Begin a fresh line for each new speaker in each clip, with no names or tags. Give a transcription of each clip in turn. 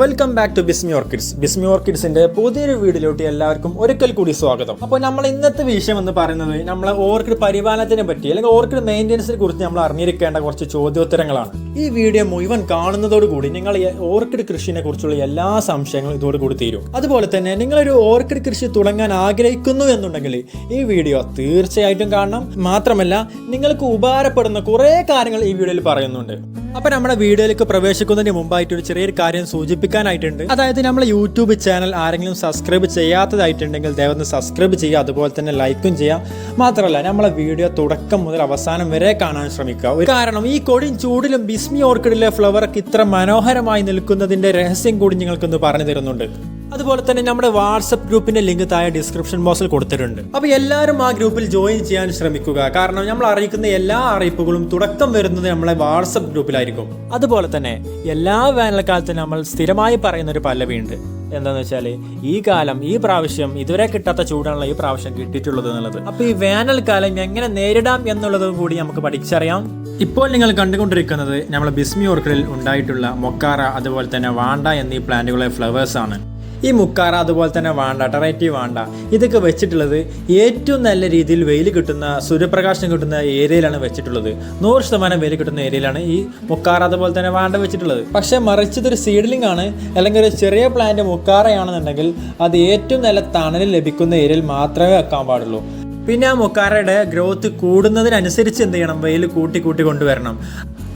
Welcome back to Bismi orchids Bismi ഓർക്കിഡ്സിന്റെ പുതിയൊരു വീഡിയോയിലോട്ട് എല്ലാവർക്കും ഒരിക്കൽ കൂടി സ്വാഗതം. അപ്പോൾ നമ്മൾ ഇന്നത്തെ വിഷയം എന്ന് പറയുന്നത് നമ്മളെ ഓർക്കിഡ് പരിപാലനത്തിനെ പറ്റി അല്ലെങ്കിൽ ഓർക്കിഡ് മെയിന്റെനൻസിനെ കുറിച്ച് നമ്മൾ അറിഞ്ഞിരിക്കേണ്ട കുറച്ച് ചോദ്യോത്തരങ്ങളാണ്. ഈ വീഡിയോ മുഴുവൻ കാണുന്നതോടുകൂടി നിങ്ങൾ ഓർക്കിഡ് കൃഷിനെ കുറിച്ചുള്ള എല്ലാ സംശയങ്ങളും ഇതോടുകൂടി തീരും. അതുപോലെ തന്നെ നിങ്ങളൊരു ഓർക്കിഡ് കൃഷി തുടങ്ങാൻ ആഗ്രഹിക്കുന്നു എന്നുണ്ടെങ്കിൽ ഈ വീഡിയോ തീർച്ചയായിട്ടും കാണണം. മാത്രമല്ല നിങ്ങൾക്ക് ഉപകാരപ്പെടുന്ന കുറേ കാര്യങ്ങൾ ഈ വീഡിയോയിൽ പറയുന്നുണ്ട്. അപ്പൊ നമ്മുടെ വീഡിയോയിലേക്ക് പ്രവേശിക്കുന്നതിന് മുമ്പായിട്ട് ഒരു ചെറിയൊരു കാര്യം സൂചിപ്പിക്കാനായിട്ടുണ്ട്. അതായത് നമ്മളെ യൂട്യൂബ് ചാനൽ ആരെങ്കിലും സബ്സ്ക്രൈബ് ചെയ്യാത്തതായിട്ടുണ്ടെങ്കിൽ ദയവന്ന് സബ്സ്ക്രൈബ് ചെയ്യുക അതുപോലെ തന്നെ ലൈക്കും ചെയ്യാം മാത്രമല്ല നമ്മളെ വീഡിയോ തുടക്കം മുതൽ അവസാനം വരെ കാണാൻ ശ്രമിക്കുക. ഒരു കാരണം ഈ കൊടിൻ ചൂടിലും ബിസ്മി ഓർക്കിഡിലെ ഫ്ലവർ ഇത്ര മനോഹരമായി നിൽക്കുന്നതിന്റെ രഹസ്യം കൂടി നിങ്ങൾക്കൊന്ന് പറഞ്ഞു തരുന്നുണ്ട്. അതുപോലെ തന്നെ നമ്മുടെ വാട്സപ്പ് ഗ്രൂപ്പിന്റെ ലിങ്ക് താഴെ ഡിസ്ക്രിപ്ഷൻ ബോക്സിൽ കൊടുത്തിട്ടുണ്ട്. അപ്പൊ എല്ലാവരും ആ ഗ്രൂപ്പിൽ ജോയിൻ ചെയ്യാൻ ശ്രമിക്കുക. കാരണം നമ്മൾ അറിയിക്കുന്ന എല്ലാ അറിയിപ്പുകളും തുടക്കം വരുന്നത് നമ്മളെ വാട്സപ്പ് ഗ്രൂപ്പിലായിരിക്കും. അതുപോലെ തന്നെ എല്ലാ വേനൽക്കാലത്തും നമ്മൾ സ്ഥിരമായി പറയുന്ന ഒരു പല്ലവിയുണ്ട്. എന്താന്ന് വെച്ചാൽ ഈ കാലം ഈ പ്രാവശ്യം ഇതുവരെ കിട്ടാത്ത ചൂടാണല്ലോ ഈ പ്രാവശ്യം കിട്ടിയിട്ടുള്ളത് എന്നുള്ളത്. അപ്പൊ ഈ വേനൽക്കാലം എങ്ങനെ നേരിടാം എന്നുള്ളത് കൂടി നമുക്ക് പഠിച്ചറിയാം. ഇപ്പോൾ നിങ്ങൾ കണ്ടുകൊണ്ടിരിക്കുന്നത് നമ്മളെ ബിസ്മി ഓർക്കിഡിൽ ഉണ്ടായിട്ടുള്ള മൊക്കാറ അതുപോലെ തന്നെ വാണ്ട എന്നീ പ്ലാന്റുകളെ ഫ്ലവേഴ്സ് ആണ് ഈ മുക്കാറ അതുപോലെ തന്നെ വാണ്ട ടെറൈറ്റി വാണ്ട. ഇതൊക്കെ വെച്ചിട്ടുള്ളത് ഏറ്റവും നല്ല രീതിയിൽ വെയിൽ കിട്ടുന്ന സൂര്യപ്രകാശം കിട്ടുന്ന ഏരിയയിലാണ് വെച്ചിട്ടുള്ളത്. നൂറ് ശതമാനം വെയിൽ കിട്ടുന്ന ഏരിയയിലാണ് ഈ മുക്കാറ അതുപോലെ തന്നെ വാണ്ട വെച്ചിട്ടുള്ളത്. പക്ഷെ മറിച്ച് ഇതൊരു സീഡ്ലിംഗ് ആണ് അല്ലെങ്കിൽ ഒരു ചെറിയ പ്ലാന്റ് മുക്കാറയാണെന്നുണ്ടെങ്കിൽ അത് ഏറ്റവും നല്ല തണൽ ലഭിക്കുന്ന ഏരിയയിൽ മാത്രമേ വെക്കാൻ പാടുള്ളൂ. പിന്നെ ആ മുക്കാറയുടെ ഗ്രോത്ത് കൂടുന്നതിനനുസരിച്ച് എന്ത് ചെയ്യണം? വെയിൽ കൂട്ടി കൂട്ടി കൊണ്ടുവരണം.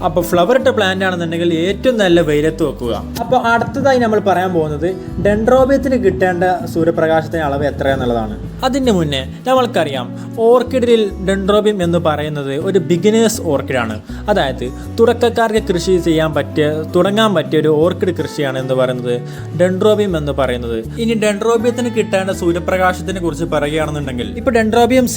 അപ്പോൾ ഫ്ലവർ ഇട്ട പ്ലാന്റ് ആണെന്നുണ്ടെങ്കിൽ ഏറ്റവും നല്ല വെയിലത്ത് വെക്കുക. അപ്പോൾ അടുത്തതായി നമ്മൾ പറയാൻ പോകുന്നത് ഡെൻഡ്രോബിയത്തിന് കിട്ടേണ്ട സൂര്യപ്രകാശത്തിന് അളവ് എത്രയെന്നുള്ളതാണ് അതിന് മുന്നേ നമ്മൾക്കറിയാം ഓർക്കിഡിൽ ഡെൻഡ്രോബിയം എന്ന് പറയുന്നത് ഒരു ബിഗിനേഴ്സ് ഓർക്കിഡാണ് അതായത് തുടക്കക്കാർക്ക് കൃഷി ചെയ്യാൻ പറ്റിയ തുടങ്ങാൻ പറ്റിയ ഒരു ഓർക്കിഡ് കൃഷിയാണ് എന്ന് പറയുന്നത് ഡെൻഡ്രോബിയം എന്ന് പറയുന്നത്. ഇനി ഡെൻഡ്രോബിയത്തിന് കിട്ടേണ്ട സൂര്യപ്രകാശത്തിനെ കുറിച്ച് പറയുകയാണെന്നുണ്ടെങ്കിൽ ഇപ്പോൾ ഡെൻഡ്രോബിയം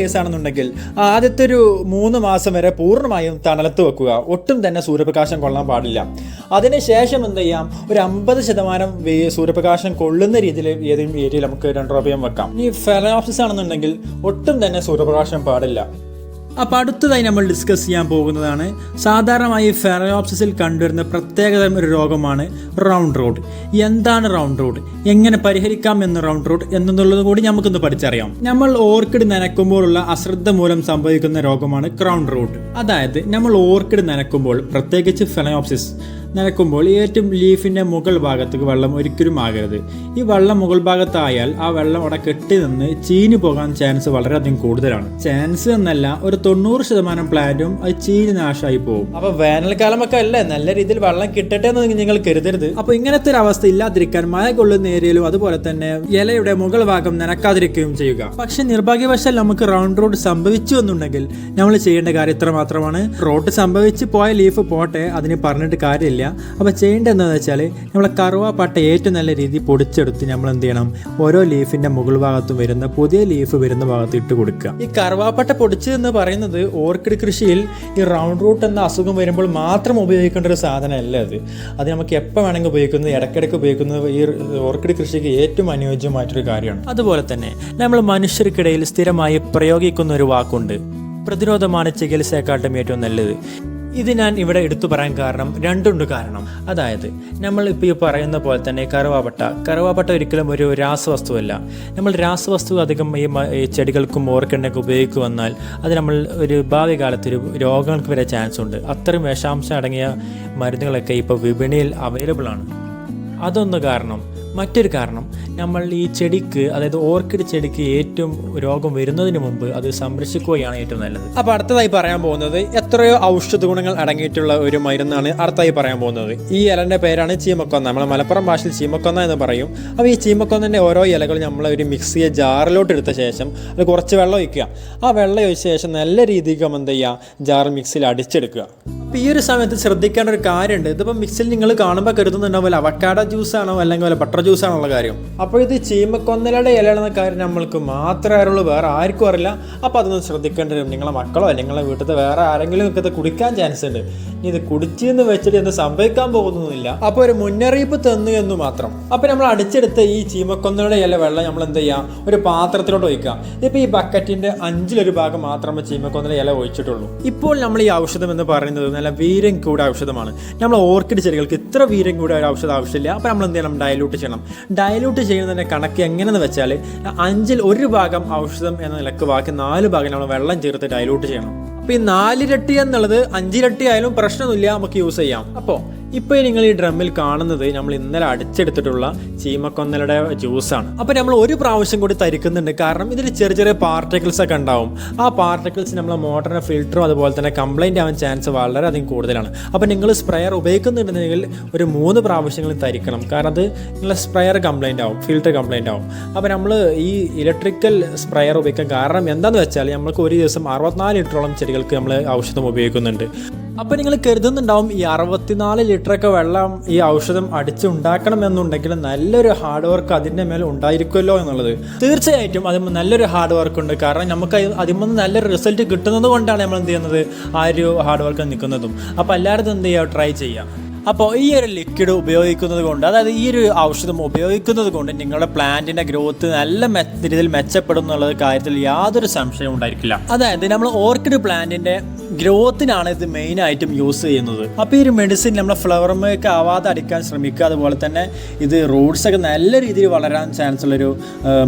കേസ് ആണെന്നുണ്ടെങ്കിൽ ആദ്യത്തെ ഒരു മൂന്ന് മാസം വരെ പൂർണമായും തണലത്ത് വെക്കുക. ഒട്ടും തന്നെ സൂര്യപ്രകാശം കൊള്ളാൻ പാടില്ല. അതിനുശേഷം എന്ത് ചെയ്യാം? ഒരു അമ്പത് ശതമാനം സൂര്യപ്രകാശം കൊള്ളുന്ന രീതിയിൽ ഏതെങ്കിലും ഏരിയയിൽ നമുക്ക് ഡെൻഡ്രോബിയം വെക്കാം. ഈ ഫെറോപ്സിസ് ആണെന്നുണ്ടെങ്കിൽ ഒട്ടും തന്നെ സൂര്യപ്രകാശം പാടില്ല. അപ്പോൾ അടുത്തതായി നമ്മൾ ഡിസ്കസ് ചെയ്യാൻ പോകുന്നതാണ് സാധാരണമായി ഫെറോപ്സിസിൽ കണ്ടുവരുന്ന പ്രത്യേകതരം ഒരു രോഗമാണ് റൗണ്ട് റോഡ് എന്താണ് റൗണ്ട് റോഡ് എങ്ങനെ പരിഹരിക്കാം എന്ന് റൗണ്ട് റോഡ് എന്നുള്ളത് കൂടി നമുക്കൊന്ന് പഠിച്ചറിയാം. നമ്മൾ ഓർക്കിഡ് നനയ്ക്കുമ്പോഴുള്ള അശ്രദ്ധ മൂലം സംഭവിക്കുന്ന രോഗമാണ് ക്രൗൺ റൂട്ട് അതായത് നമ്മൾ ഓർക്കിഡ് നനയ്ക്കുമ്പോൾ പ്രത്യേകിച്ച് ഫെനോപ്സിസ് നനയ്ക്കുമ്പോൾ ഏറ്റവും ലീഫിന്റെ മുകൾ ഭാഗത്തേക്ക് വെള്ളം ഒരിക്കലും ആകരുത്. ഈ വെള്ളം മുകൾ ഭാഗത്തായാൽ ആ വെള്ളം അവിടെ കെട്ടി നിന്ന് ചീഞ്ഞു പോകാൻ ചാൻസ് വളരെയധികം കൂടുതലാണ്. ചാൻസ് എന്നല്ല ഒരു തൊണ്ണൂറ് ശതമാനം പ്ലാന്റും അത് ചീഞ്ഞ് നാശമായി പോകും. അപ്പൊ വേനൽക്കാലമൊക്കെ അല്ലേ നല്ല രീതിയിൽ വെള്ളം കിട്ടട്ടെ എന്ന് നിങ്ങൾ കരുതരുത്. അപ്പൊ ഇങ്ങനത്തെ ഒരു അവസ്ഥ ഇല്ലാതിരിക്കാൻ മഴ കൊള്ളുന്ന ഏരിയയിലും അതുപോലെ തന്നെ ഇലയുടെ മുകൾ ഭാഗം നനക്കാതിരിക്കുകയും ചെയ്യുക. പക്ഷെ നിർഭാഗ്യവശാൽ നമുക്ക് റൗണ്ട് റോഡ് സംഭവിച്ചു എന്നുണ്ടെങ്കിൽ നമ്മൾ ചെയ്യേണ്ട കാര്യം ഇത്ര മാത്രമാണ് റോഡ് സംഭവിച്ച് പോയ ലീഫ് പോട്ടെ അതിന് പറഞ്ഞിട്ട് കാര്യമില്ല. അപ്പോൾ ചെയ്യേണ്ടത് എന്താണെന്ന് വെച്ചാൽ നമ്മളെ കറുവാപ്പട്ട ഏറ്റവും നല്ല രീതിയിൽ പൊടിച്ചെടുത്ത് നമ്മൾ എന്ത് ചെയ്യണം ഓരോ ലീഫിന്റെ മുകൾ ഭാഗത്തും വരുന്ന പുതിയ ലീഫ് വരുന്ന ഭാഗത്ത് ഇട്ട് കൊടുക്കുക. ഈ കറുവാപ്പട്ട പൊടിച്ചതെന്ന് പറയുന്നത് ഓർക്കിഡ് കൃഷിയിൽ ഈ റൗണ്ട് റൂട്ട് എന്ന അസുഖം വരുമ്പോൾ മാത്രം ഉപയോഗിക്കേണ്ട ഒരു സാധനമല്ല അത്. അത് നമുക്ക് എപ്പോൾ വേണമെങ്കിൽ ഉപയോഗിക്കുന്നത് ഇടയ്ക്കിടയ്ക്ക് ഉപയോഗിക്കുന്നത് ഈ ഓർക്കിഡ് കൃഷിക്ക് ഏറ്റവും അനുയോജ്യമായിട്ടൊരു കാര്യമാണ്. അതുപോലെ തന്നെ നമ്മൾ മനുഷ്യർക്കിടയിൽ സ്ഥിരമായി പ്രയോഗിക്കുന്ന ഒരു വാക്കുണ്ട്. പ്രതിരോധമാണ് ചികിത്സയെക്കാട്ടും ഏറ്റവും നല്ലത്. ഇത് ഞാൻ ഇവിടെ എടുത്തു പറയാൻ കാരണം രണ്ടുണ്ട് കാരണം. അതായത് നമ്മൾ ഇപ്പോൾ ഈ പറയുന്ന പോലെ തന്നെ കറുവാപ്പട്ട. കറുവാപ്പട്ട ഒരിക്കലും ഒരു രാസവസ്തുവല്ല. നമ്മൾ രാസവസ്തു അധികം ഈ ചെടികൾക്കും ഓർക്കിഡിനൊക്കെ ഉപയോഗിക്കുക വന്നാൽ അത് നമ്മൾ ഒരു ഭാവി കാലത്ത് ഒരു രോഗങ്ങൾക്ക് വരെ ചാൻസ് ഉണ്ട്. അത്രയും വിഷാംശം അടങ്ങിയ മരുന്നുകളൊക്കെ ഇപ്പോൾ വിപണിയിൽ അവൈലബിൾ ആണ്. അതൊന്ന് കാരണം. മറ്റൊരു കാരണം നമ്മൾ ഈ ചെടിക്ക് അതായത് ഓർക്കിഡ് ചെടിക്ക് ഏറ്റവും രോഗം വരുന്നതിന് മുമ്പ് അത് സംരക്ഷിക്കുകയാണ് ഏറ്റവും നല്ലത്. അപ്പോൾ അടുത്തതായി പറയാൻ പോകുന്നത് എത്രയോ ഔഷധ ഗുണങ്ങൾ അടങ്ങിയിട്ടുള്ള ഒരു മരുന്നാണ് അടുത്തായി പറയാൻ പോകുന്നത്. ഈ ഇലന്റെ പേരാണ് ചീമക്കൊന്ന. നമ്മൾ മലപ്പുറം ഭാഷയിൽ ചീമക്കൊന്ന എന്ന് പറയും. അപ്പോൾ ഈ ചീമക്കൊന്നന്റെ ഓരോ ഇലകൾ നമ്മൾ ഒരു മിക്സിയെ ജാറിലോട്ട് എടുത്ത ശേഷം അത് കുറച്ച് വെള്ളം ഒഴിക്കുക. ആ വെള്ളം ഒഴിച്ച ശേഷം നല്ല രീതിക്ക് എന്ത് ചെയ്യുക? ജാർ മിക്സിയിൽ അടിച്ചെടുക്കുക. അപ്പോൾ ഈ ഒരു സമയത്ത് ശ്രദ്ധിക്കേണ്ട ഒരു കാര്യമുണ്ട്. ഇതിപ്പോൾ മിക്സിൽ നിങ്ങൾ കാണുമ്പോൾ കരുതുന്നുണ്ടാവില്ല അവക്കാട ജ്യൂസാണോ അല്ലെങ്കിൽ വല്ല ബട്ടർ ജ്യൂസ് ആണുള്ള കാര്യം. അപ്പോൾ ഇത് ചീമക്കൊന്നലയുടെ ഇലയാണെന്ന കാര്യം നമ്മൾക്ക് മാത്രമേ അറിയുള്ളൂ. വേറെ ആർക്കും അറിയില്ല. അപ്പോൾ അതൊന്ന് ശ്രദ്ധിക്കേണ്ടി വരും. നിങ്ങളെ മക്കളോ അല്ലെങ്കിൽ വീട്ടിലത്തെ വേറെ ആരെങ്കിലും ഒക്കെ ഇത് കുടിക്കാൻ ചാൻസ് ഉണ്ട്. ഇനി ഇത് കുടിച്ചെന്ന് വെച്ചിട്ട് എന്ത് സംഭവിക്കാൻ പോകുന്നില്ല അപ്പോൾ ഒരു മുന്നറിയിപ്പ് തന്നു എന്ന് മാത്രം. അപ്പോൾ നമ്മൾ അടിച്ചെടുത്ത ഈ ചീമക്കൊന്നയുടെ ഇല വെള്ളം നമ്മൾ എന്ത് ചെയ്യുക ഒരു പാത്രത്തിലോട്ട് ഒഴിക്കുക. ഇപ്പോൾ ഈ ബക്കറ്റിന്റെ അഞ്ചിലൊരു ഭാഗം മാത്രമേ ചീമക്കൊന്നയുടെ ഇല ഒഴിച്ചിട്ടുള്ളൂ. ഇപ്പോൾ നമ്മൾ ഈ ഔഷധം എന്ന് പറയുന്നത് നല്ല വീരം കൂടിയ ഔഷധമാണ്. നമ്മൾ ഓർക്കിഡ് ചെടികൾക്ക് ഇത്ര വീര്യം കൂടെ ഒരു ഔഷധം ആവശ്യമില്ല. അപ്പോൾ നമ്മൾ എന്ത് ചെയ്യണം? ഡയലൂട്ട് ചെയ്യണം. ഡയലൂട്ട് ചെയ്യുന്നതിന്റെ കണക്ക് എങ്ങനെയെന്ന് വെച്ചാൽ അഞ്ചിൽ ഒരു ഭാഗം ഔഷധം എന്ന നിലയ്ക്ക് ബാക്കി നാല് ഭാഗം നമ്മൾ വെള്ളം ചേർത്ത് ഡയലൂട്ട് ചെയ്യണം. അപ്പോൾ ഈ നാലിരട്ടി എന്നുള്ളത് അഞ്ചിരട്ടി ആയാലും പ്രശ്നമൊന്നുമില്ല. നമുക്ക് യൂസ് ചെയ്യാം. അപ്പോൾ ഇപ്പോൾ നിങ്ങൾ ഈ ഡ്രമ്മിൽ കാണുന്നത് നമ്മൾ ഇന്നലെ അടിച്ചെടുത്തിട്ടുള്ള ചീമക്കൊന്നലയുടെ ജ്യൂസാണ്. അപ്പോൾ നമ്മൾ ഒരു പ്രാവശ്യം കൂടി തരിക്കുന്നുണ്ട്. കാരണം ഇതിൽ ചെറിയ ചെറിയ പാർട്ടിക്കിൾസ് ഒക്കെ ഉണ്ടാവും. ആ പാർട്ടിക്കിൾസ് നമ്മളെ മോട്ടറിന്റെ ഫിൽറ്ററും അതുപോലെ തന്നെ കംപ്ലൈന്റ് ആവാൻ ചാൻസ് വളരെയധികം കൂടുതലാണ്. അപ്പോൾ നിങ്ങൾ സ്പ്രെയർ ഉപയോഗിക്കുന്നുണ്ടെങ്കിൽ ഒരു മൂന്ന് പ്രാവശ്യങ്ങളും തരിക്കണം. കാരണം അത് നിങ്ങളെ സ്പ്രെയർ കംപ്ലൈന്റ് ആവും ഫിൽറ്റർ കംപ്ലൈന്റ് ആവും. അപ്പോൾ നമ്മൾ ഈ ഇലക്ട്രിക്കൽ സ്പ്രെയർ ഉപയോഗിക്കാൻ കാരണം എന്താണെന്ന് വെച്ചാൽ നമ്മൾക്ക് ഒരു ദിവസം അറുപത്തിനാല് ലിറ്ററോളം ചെടികൾക്ക് നമ്മൾ ഔഷധം ഉപയോഗിക്കുന്നുണ്ട്. അപ്പോൾ നിങ്ങൾ കരുതുന്നുണ്ടാവും ഈ അറുപത്തിനാല് ലിറ്ററൊക്കെ വെള്ളം ഈ ഔഷധം അടിച്ചുണ്ടാക്കണം എന്നുണ്ടെങ്കിൽ നല്ലൊരു ഹാർഡ് വർക്ക് അതിന്റെ മേലെ ഉണ്ടായിരിക്കുമല്ലോ എന്നുള്ളത്. തീർച്ചയായിട്ടും അതിന് നല്ലൊരു ഹാർഡ് വർക്ക് ഉണ്ട്. കാരണം നമുക്ക് അതിന് നല്ലൊരു റിസൾട്ട് കിട്ടുന്നത് കൊണ്ടാണ് നമ്മൾ എന്ത് ചെയ്യുന്നത്? ആ ഒരു ഹാർഡ് വർക്ക് നിൽക്കുന്നതും. അപ്പോൾ എല്ലായിടത്തും എന്ത് ചെയ്യുക? ട്രൈ ചെയ്യാം അപ്പോൾ ഈ ഒരു ലിക്വിഡ് ഉപയോഗിക്കുന്നത് കൊണ്ട് അതായത് ഈ ഒരു ഔഷധം ഉപയോഗിക്കുന്നത് കൊണ്ട് നിങ്ങളുടെ പ്ലാന്റിന്റെ ഗ്രോത്ത് നല്ല രീതിയിൽ മെച്ചപ്പെടും എന്നുള്ള കാര്യത്തിൽ യാതൊരു സംശയവും ഉണ്ടായിരിക്കില്ല. അതായത് നമ്മൾ ഓർക്കിഡ് പ്ലാന്റിന്റെ ഗ്രോത്തിനാണ് ഇത് മെയിൻ ആയിട്ടും യൂസ് ചെയ്യുന്നത്. അപ്പോൾ ഈ ഒരു മെഡിസിൻ നമ്മൾ ഫ്ലവർമേക്ക് ആവാതെ അടിക്കാൻ ശ്രമിക്കുക അതുപോലെ തന്നെ ഇത് റൂട്ട്സ് ഒക്കെ നല്ല രീതിയിൽ വളരാൻ ചാൻസ് ഉള്ളൊരു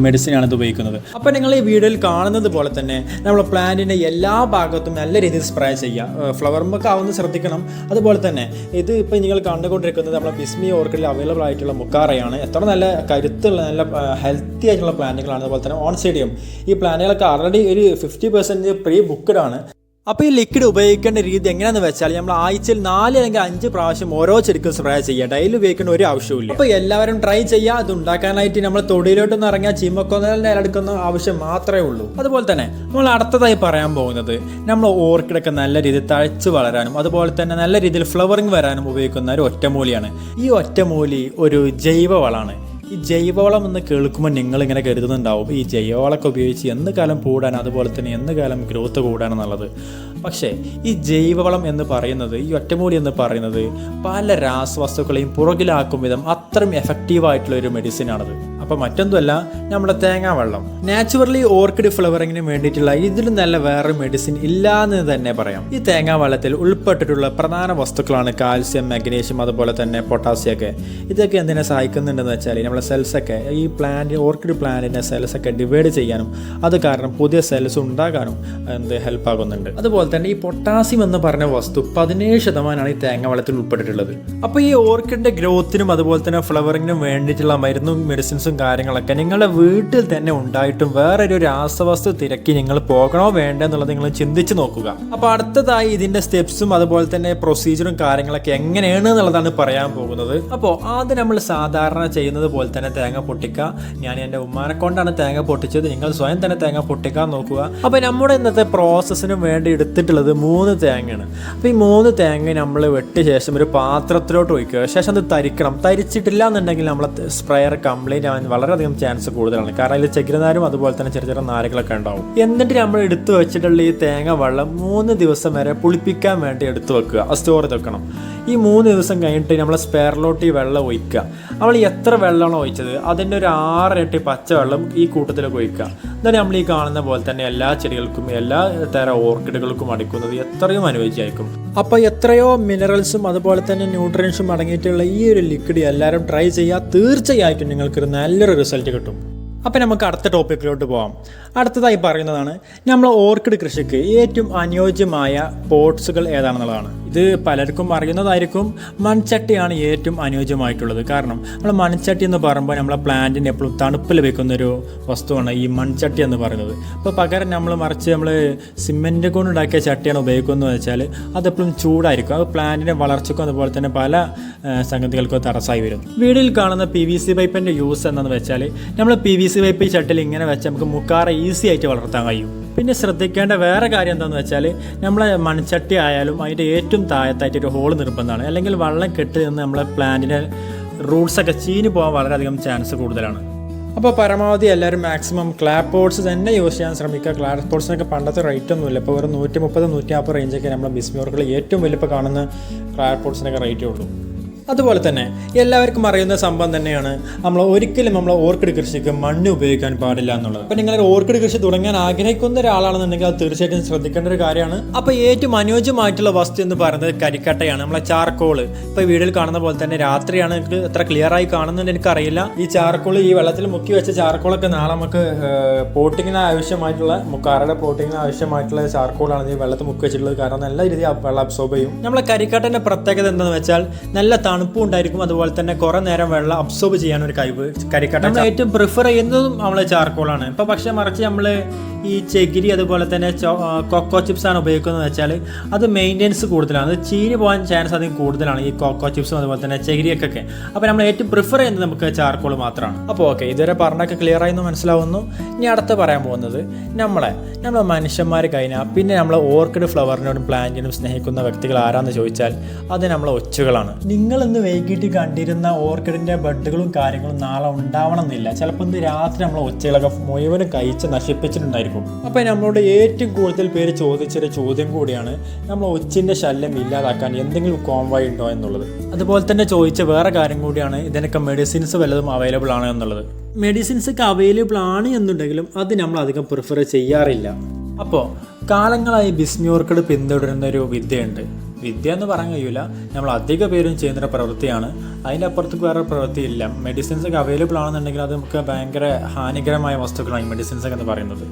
മെഡിസിനാണ് ഇത് ഉപയോഗിക്കുന്നത്. അപ്പോൾ നിങ്ങൾ ഈ വീഡിയോയിൽ കാണുന്നത് പോലെ തന്നെ നമ്മൾ പ്ലാന്റിന്റെ എല്ലാ ഭാഗത്തും നല്ല രീതിയിൽ സ്പ്രേ ചെയ്യുക. ഫ്ലവർമൊക്കെ ആവുന്നത് ശ്രദ്ധിക്കണം. അതുപോലെ തന്നെ ഇത് ഇപ്പോൾ നിങ്ങൾ കണ്ടുകൊണ്ടിരിക്കുന്നത് നമ്മുടെ ബിസ്മി ഓർക്കിഡിൽ അവൈലബിൾ ആയിട്ടുള്ള മുക്കാറയാണ്. എത്ര നല്ല കരുത്തുള്ള നല്ല ഹെൽത്തി ആയിട്ടുള്ള പ്ലാന്റുകളാണ് അതുപോലെ തന്നെ ഓൺ ഓൺസൈഡിയം ഈ പ്ലാന്റുകളൊക്കെ ആൾറെഡി ഒരു ഫിഫ്റ്റി പെർസെന്റ് പ്രീ ബുക്ക്ഡ് ആണ്. അപ്പോൾ ഈ ലിക്വിഡ് ഉപയോഗിക്കേണ്ട രീതി എങ്ങനെയാണെന്ന് വെച്ചാൽ നമ്മൾ ആഴ്ചയിൽ നാല് അല്ലെങ്കിൽ അഞ്ച് പ്രാവശ്യം ഓരോ ചെടിക്കും സ്പ്രേ ചെയ്യുക. ഡെയിലി ഉപയോഗിക്കേണ്ട ഒരു ആവശ്യമില്ല അപ്പോൾ എല്ലാവരും ട്രൈ ചെയ്യുക. അത് ഉണ്ടാക്കാനായിട്ട് നമ്മൾ തൊടിയിലോട്ടൊന്ന് ഇറങ്ങിയാൽ ചീമക്കൊന്നലിന്റെ ഇലടുക്കുന്ന ആവശ്യം മാത്രമേ ഉള്ളൂ. അതുപോലെ തന്നെ നമ്മൾ അടുത്തതായി പറയാൻ പോകുന്നത് നമ്മൾ ഓർക്കിഡൊക്കെ നല്ല രീതിയിൽ തഴച്ച് വളരാനും അതുപോലെ തന്നെ നല്ല രീതിയിൽ ഫ്ലവറിങ് വരാനും ഉപയോഗിക്കുന്ന ഒരു ഒറ്റമൂലിയാണ്. ഈ ഒറ്റമൂലി ഒരു ജൈവവളമാണ് ഈ ജൈവവളം എന്ന് കേൾക്കുമ്പോൾ നിങ്ങൾ ഇങ്ങനെ കരുതുന്നുണ്ടാവും. ഈ ജൈവവളമൊക്കെ ഉപയോഗിച്ച് എന്ന് കാലം കൂടാൻ അതുപോലെ തന്നെ എന്ന് കാലം ഗ്രോത്ത് കൂടാനെന്നുള്ളത് പക്ഷേ ഈ ജൈവവളം എന്ന് പറയുന്നത് ഈ ഒറ്റമൂലി എന്ന് പറയുന്നത് പല രാസവസ്തുക്കളെയും പുറകിലാക്കും വിധം അത്രയും എഫക്റ്റീവായിട്ടുള്ള ഒരു മെഡിസിനാണത് അപ്പോൾ മറ്റൊന്നുമല്ല നമ്മുടെ തേങ്ങാ വെള്ളം. നാച്ചുറലി ഓർക്കിഡ് ഫ്ലവറിങ്ങിന് വേണ്ടിയിട്ടുള്ള ഇതിലും നല്ല വേറെ മെഡിസിൻ ഇല്ല എന്ന് തന്നെ പറയാം. ഈ തേങ്ങാ വെള്ളത്തിൽ ഉൾപ്പെട്ടിട്ടുള്ള പ്രധാന വസ്തുക്കളാണ് കാൽസ്യം മഗ്നീഷ്യം അതുപോലെ തന്നെ പൊട്ടാസ്യം ഒക്കെ. ഇതൊക്കെ എന്തിനെ സഹായിക്കുന്നുണ്ടെന്ന് വെച്ചാൽ നമ്മളെ സെൽസ് ഒക്കെ ഈ പ്ലാന്റ് ഓർക്കിഡ് പ്ലാന്റിന്റെ സെൽസ് ഒക്കെ ഡിവൈഡ് ചെയ്യാനും അത് കാരണം പുതിയ സെൽസ് ഉണ്ടാകാനും എന്ത് ഹെൽപ്പ് ആകുന്നുണ്ട്. അതുപോലെ തന്നെ ഈ പൊട്ടാസ്യം എന്ന് പറഞ്ഞ വസ്തു പതിനേഴ് ശതമാനമാണ് ഈ തേങ്ങാവെള്ളത്തിൽ ഉൾപ്പെട്ടിട്ടുള്ളത്. അപ്പോൾ ഈ ഓർക്കിഡിന്റെ ഗ്രോത്തിനും അതുപോലെ തന്നെ ഫ്ലവറിങ്ങിനും വേണ്ടിയിട്ടുള്ള മരുന്നും മെഡിസിൻസും കാര്യങ്ങളൊക്കെ നിങ്ങളുടെ വീട്ടിൽ തന്നെ ഉണ്ടായിട്ടും വേറൊരു രാസവസ്തു തിരക്കി നിങ്ങൾ പോകണോ വേണ്ടോ എന്നുള്ളത് നിങ്ങൾ ചിന്തിച്ച് നോക്കുക. അപ്പോൾ അടുത്തതായി ഇതിന്റെ സ്റ്റെപ്സും അതുപോലെ തന്നെ പ്രൊസീജിയറും കാര്യങ്ങളൊക്കെ എങ്ങനെയാണ് എന്നുള്ളതാണ് പറയാൻ പോകുന്നത്. അപ്പോൾ ആദ്യം നമ്മൾ സാധാരണ ചെയ്യുന്നത് പോലെ തന്നെ തേങ്ങ പൊട്ടിക്കുക. ഞാൻ എന്റെ ഉമ്മാനെ കൊണ്ടാണ് തേങ്ങ പൊട്ടിച്ചത്. നിങ്ങൾ സ്വയം തന്നെ തേങ്ങ പൊട്ടിക്കാൻ നോക്കുക. അപ്പോൾ നമ്മുടെ ഇന്നത്തെ പ്രോസസ്സിനും വേണ്ടി എടുത്തിട്ടുള്ളത് മൂന്ന് തേങ്ങയാണ്. അപ്പോൾ ഈ മൂന്ന് തേങ്ങ നമ്മൾ വെട്ടിയ ശേഷം ഒരു പാത്രത്തിലോട്ട് ഒഴിക്കുക. ശേഷം അത് തരിക്കണം. തരിച്ചിട്ടില്ല എന്നുണ്ടെങ്കിൽ നമ്മളെ സ്പ്രെയർ കംപ്ലീറ്റ് ആവാൻ വളരെയധികം ചാൻസ് കൂടുതലാണ്. കാരണം അതിൽ ചകിരനാരും അതുപോലെ തന്നെ ചെറിയ ചെറിയ നാരുകളൊക്കെ ഉണ്ടാവും. എന്നിട്ട് നമ്മൾ എടുത്തു വെച്ചിട്ടുള്ള ഈ തേങ്ങ വെള്ളം മൂന്ന് ദിവസം വരെ പുളിപ്പിക്കാൻ വേണ്ടി എടുത്തു വെക്കുക. അത് സ്റ്റോർ ചെയ്ത് വെക്കണം. ഈ മൂന്ന് ദിവസം കഴിഞ്ഞിട്ട് നമ്മൾ സ്പെയറിലോട്ട് ഈ വെള്ളം ഒഴിക്കുക. നമ്മൾ എത്ര വെള്ളമാണോ ഒഴിച്ചത്? അതിന്റെ ഒരു ആറിരട്ടി പച്ചവെള്ളം ഈ കൂട്ടത്തിലേക്ക് ഒഴിക്കുക. എന്നിട്ട് നമ്മൾ ഈ കാണുന്ന പോലെ തന്നെ എല്ലാ ചെടികൾക്കും എല്ലാ തരം ഓർക്കിഡുകൾക്കും അടിക്കുന്നത് എത്രയും അനുയോജ്യമായിരിക്കും. അപ്പോൾ എത്രയോ മിനറൽസും അതുപോലെ തന്നെ ന്യൂട്രിയൻസും അടങ്ങിയിട്ടുള്ള ഈ ഒരു ലിക്വിഡ് എല്ലാവരും ട്രൈ ചെയ്യുക. തീർച്ചയായിട്ടും നിങ്ങൾക്കൊരു നല്ലൊരു റിസൾട്ട് കിട്ടും. അപ്പം നമുക്ക് അടുത്ത ടോപ്പിക്കിലോട്ട് പോകാം അടുത്തതായി പറയുന്നതാണ് നമ്മൾ ഓർക്കിഡ് കൃഷിക്ക് ഏറ്റവും അനുയോജ്യമായ പോട്ട്സുകൾ ഏതാണെന്നുള്ളതാണ്. ഇത് പലർക്കും അറിയുന്നതായിരിക്കും മൺചട്ടിയാണ് ഏറ്റവും അനുയോജ്യമായിട്ടുള്ളത്. കാരണം നമ്മൾ മൺചട്ടി എന്ന് പറയുമ്പോൾ നമ്മളെ പ്ലാന്റിന് എപ്പോഴും വെക്കുന്ന ഒരു വസ്തുവാണ് ഈ മൺചട്ടി എന്ന് പറയുന്നത്. അപ്പോൾ പകരം നമ്മൾ മറിച്ച് നമ്മൾ സിമെന്റ് കൊണ്ട് ഉണ്ടാക്കിയ ചട്ടിയാണ് ഉപയോഗിക്കുന്നത് വെച്ചാൽ അതെപ്പോഴും ചൂടായിരിക്കും. അത് പ്ലാന്റിന്റെ വളർച്ചയ്ക്കും അതുപോലെ തന്നെ പല സംഗതികൾക്കും തടസ്സമായി വരും. വീടിൽ കാണുന്ന പി വി സി പൈപ്പിന്റെ യൂസ് എന്താണെന്ന് വെച്ചാൽ നമ്മൾ പി വി സി പൈപ്പ് ഈ ചട്ടിയിൽ ഇങ്ങനെ വെച്ചാൽ നമുക്ക് മുക്കാറ ഈസി ആയിട്ട് വളർത്താൻ കഴിയും. പിന്നെ ശ്രദ്ധിക്കേണ്ട വേറെ കാര്യം എന്താണെന്ന് വെച്ചാൽ നമ്മളെ മൺചട്ടി ആയാലും അതിന്റെ ഏറ്റവും താഴത്തായിട്ട് ഒരു ഹോൾ നിർബന്ധമാണ്. അല്ലെങ്കിൽ വെള്ളം കെട്ടി നിന്ന് നമ്മളെ പ്ലാന്റിന്റെ റൂട്ട്സൊക്കെ ചീഞ്ഞ് പോകാൻ വളരെയധികം ചാൻസ് കൂടുതലാണ്. അപ്പോൾ പരമാവധി എല്ലാവരും മാക്സിമം ക്ലാപ്പ് പോട്ട്സ് തന്നെ യൂസ് ചെയ്യാൻ ശ്രമിക്കുക. ക്ലാപ്പ് പോട്ട്സിനൊക്കെ പണ്ടത്തെ റേറ്റ് ഒന്നുമില്ല. ഇപ്പോൾ ഒരു നൂറ്റി മുപ്പത് നൂറ്റി നാൽപ്പത് റേഞ്ചൊക്കെ നമ്മുടെ ബിസ്മിയോർക്കിൽ ഏറ്റവും വലിയ കാണുന്ന ക്ലാപ്പ് പോട്ട്സിനൊക്കെ റേറ്റേ ഉള്ളൂ. അതുപോലെ തന്നെ എല്ലാവർക്കും അറിയുന്ന സംഭവം തന്നെയാണ് നമ്മൾ ഒരിക്കലും നമ്മൾ ഓർക്കിഡ് കൃഷിക്ക് മണ്ണ് ഉപയോഗിക്കാൻ പാടില്ല എന്നുള്ളത്. അപ്പോൾ നിങ്ങൾ ഓർക്കിഡ് കൃഷി തുടങ്ങാൻ ആഗ്രഹിക്കുന്ന ഒരാളാണെന്നുണ്ടെങ്കിൽ അത് തീർച്ചയായിട്ടും ശ്രദ്ധിക്കേണ്ട ഒരു കാര്യമാണ്. അപ്പോൾ ഏറ്റവും അനുയോജ്യമായിട്ടുള്ള വസ്തു എന്ന് പറയുന്നത് കരിക്കട്ടയാണ്. നമ്മളെ ചാർക്കോൾ ഇപ്പോൾ വീട്ടിൽ കാണുന്ന പോലെ തന്നെ രാത്രിയാണ് എനിക്ക് എത്ര ക്ലിയർ ആയി കാണുന്നുണ്ട് എനിക്കറിയില്ല. ഈ ചാർക്കോൾ ഈ വെള്ളത്തിൽ മുക്കി വെച്ച ചാർക്കോളൊക്കെ നാളെ നമുക്ക് പോട്ടിങ്ങിന് ആവശ്യമായിട്ടുള്ള കറയുടെ പോട്ടിങ്ങിന് ആവശ്യമായിട്ടുള്ള ചാർക്കോളാണ് ഈ വെള്ളത്തിൽ മുക്കി വെച്ചിട്ടുള്ളത്. കാരണം നല്ല രീതിയിൽ വെള്ളം അബ്സോർബ് ചെയ്യും. നമ്മളെ കരിക്കട്ടന്റെ പ്രത്യേകത എന്താണെന്ന് വെച്ചാൽ നല്ല തണുപ്പും ഉണ്ടായിരിക്കും. അതുപോലെ തന്നെ കുറേ നേരം വെള്ളം അബ്സോർബ് ചെയ്യാൻ ഒരു കഴിവ് കരിക്കട്ട നമ്മൾ ഏറ്റവും പ്രിഫർ ചെയ്യുന്നതും നമ്മളെ ചാർക്കോളാണ് ഇപ്പോൾ പക്ഷേ മറിച്ച് നമ്മൾ ഈ ചകിരി അതുപോലെ തന്നെ കൊക്കോ ചിപ്സ് ആണ് ഉപയോഗിക്കുന്നത് വെച്ചാൽ അത് മെയിന്റെനൻസ് കൂടുതലാണ്. അത് ചീഞ്ഞ് പോകാൻ ചാൻസ് അധികം കൂടുതലാണ് ഈ കൊക്കോ ചിപ്സും അതുപോലെ തന്നെ ചകിരിയൊക്കെ അപ്പോൾ നമ്മൾ ഏറ്റവും പ്രിഫർ ചെയ്യുന്നത് നമുക്ക് ചാർക്കോൾ മാത്രമാണ്. അപ്പോൾ ഓക്കെ ഇതുവരെ പറഞ്ഞൊക്കെ ക്ലിയർ ആയി എന്ന് മനസ്സിലാവുന്നു. ഇനി അടുത്ത പറയാൻ പോകുന്നത് നമ്മളെ നമ്മൾ മനുഷ്യന്മാർ കഴിഞ്ഞാൽ പിന്നെ നമ്മൾ ഓർക്കിഡ് ഫ്ലവറിനോടും പ്ലാന്റിനോടും സ്നേഹിക്കുന്ന വ്യക്തികൾ ആരാന്ന് ചോദിച്ചാൽ അത് നമ്മളെ ഒച്ചുകളാണ്. നിങ്ങൾ ഇന്ന് വൈകിട്ട് കണ്ടിരുന്ന ഓർക്കിഡിന്റെ ബഡുകളും കാര്യങ്ങളും നാളെ ഉണ്ടാവണം എന്നില്ല ചിലപ്പോൾ ഇന്ന് രാത്രി നമ്മൾ ഒച്ചകളൊക്കെ മുഴുവനും കഴിച്ച് നശിപ്പിച്ചിട്ടുണ്ടായിരിക്കും. അപ്പോൾ നമ്മളോട് ഏറ്റവും കൂടുതൽ പേര് ചോദിച്ചൊരു ചോദ്യം കൂടിയാണ് നമ്മൾ ഒച്ചിന്റെ ശല്യം ഇല്ലാതാക്കാൻ എന്തെങ്കിലും കോംവായി ഉണ്ടോ എന്നുള്ളത്? അതുപോലെ തന്നെ ചോദിച്ച വേറെ കാര്യം കൂടിയാണ് ഇതിനൊക്കെ മെഡിസിൻസ് വല്ലതും അവൈലബിൾ ആണോ എന്നുള്ളത്? മെഡിസിൻസ് ഒക്കെ അവൈലബിൾ ആണ് എന്നുണ്ടെങ്കിലും അത് നമ്മൾ അധികം പ്രിഫർ ചെയ്യാറില്ല. അപ്പോൾ കാലങ്ങളായി ബിസ്മ്യൂർക്കട് പിന്തുടരുന്ന ഒരു വിദ്യയുണ്ട്. വിദ്യ എന്ന് പറയാൻ കഴിയില്ല നമ്മൾ അധിക പേരും ചെയ്യുന്ന പ്രവൃത്തിയാണ്. അതിന്റെ അപ്പുറത്തേക്ക് വേറെ പ്രവൃത്തിയില്ല. മെഡിസിൻസ് ഒക്കെ അവൈലബിൾ ആണെന്നുണ്ടെങ്കിൽ അത് നമുക്ക് ഭയങ്കര ഹാനികരമായ വസ്തുക്കളാണ് ഈ മെഡിസിൻസ് ഒക്കെ എന്ന് പറയുന്നത്.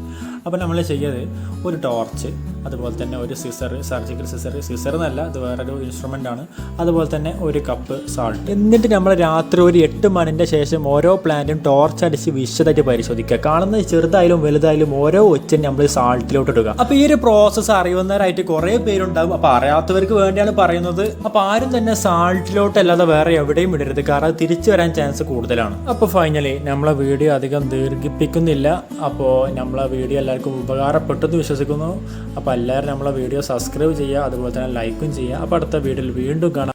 അപ്പോൾ നമ്മൾ ചെയ്യത് ഒരു ടോർച്ച് അതുപോലെ തന്നെ ഒരു സിസർ സർജിക്കൽ സിസർ സിസർ എന്നല്ല അത് വേറൊരു ഇൻസ്ട്രുമെന്റ് ആണ്. അതുപോലെ തന്നെ ഒരു കപ്പ് സാൾട്ട് എന്നിട്ട് നമ്മൾ രാത്രി ഒരു എട്ട് മണിന്റെ ശേഷം ഓരോ പ്ലാന്റും ടോർച്ച് അടിച്ച് വിശദമായിട്ട് പരിശോധിക്കുക. കാണുന്നത് ചെറുതായാലും വലുതായാലും ഓരോ ഒച്ചൻ നമ്മൾ സാൾട്ടിലോട്ട് ഇടുക. അപ്പോൾ ഈ ഒരു പ്രോസസ്സ് അറിയുന്നവരായിട്ട് കുറേ പേരുണ്ടാവും. അപ്പോൾ അറിയാത്തവർക്ക് വേണ്ടിയാണ് പറയുന്നത്. അപ്പോൾ ആരും തന്നെ സാൾട്ടിലോട്ട് അല്ലാതെ വേറെ എവിടെയും ഇടരുത്. കാരണം അത് തിരിച്ചു വരാൻ ചാൻസ് കൂടുതലാണ്. അപ്പോൾ ഫൈനലി നമ്മളെ വീഡിയോ അധികം ദീർഘിപ്പിക്കുന്നില്ല. അപ്പോൾ നമ്മളെ വീഡിയോ എല്ലാവർക്കും ഉപകാരപ്പെട്ടെന്ന് വിശ്വസിക്കുന്നു. അപ്പോൾ എല്ലാവരും നമ്മളെ വീഡിയോ സബ്സ്ക്രൈബ് ചെയ്യുക അതുപോലെ തന്നെ ലൈക്കും ചെയ്യുക. അപ്പോൾ അടുത്ത വീഡിയോയിൽ വീണ്ടും കാണാം.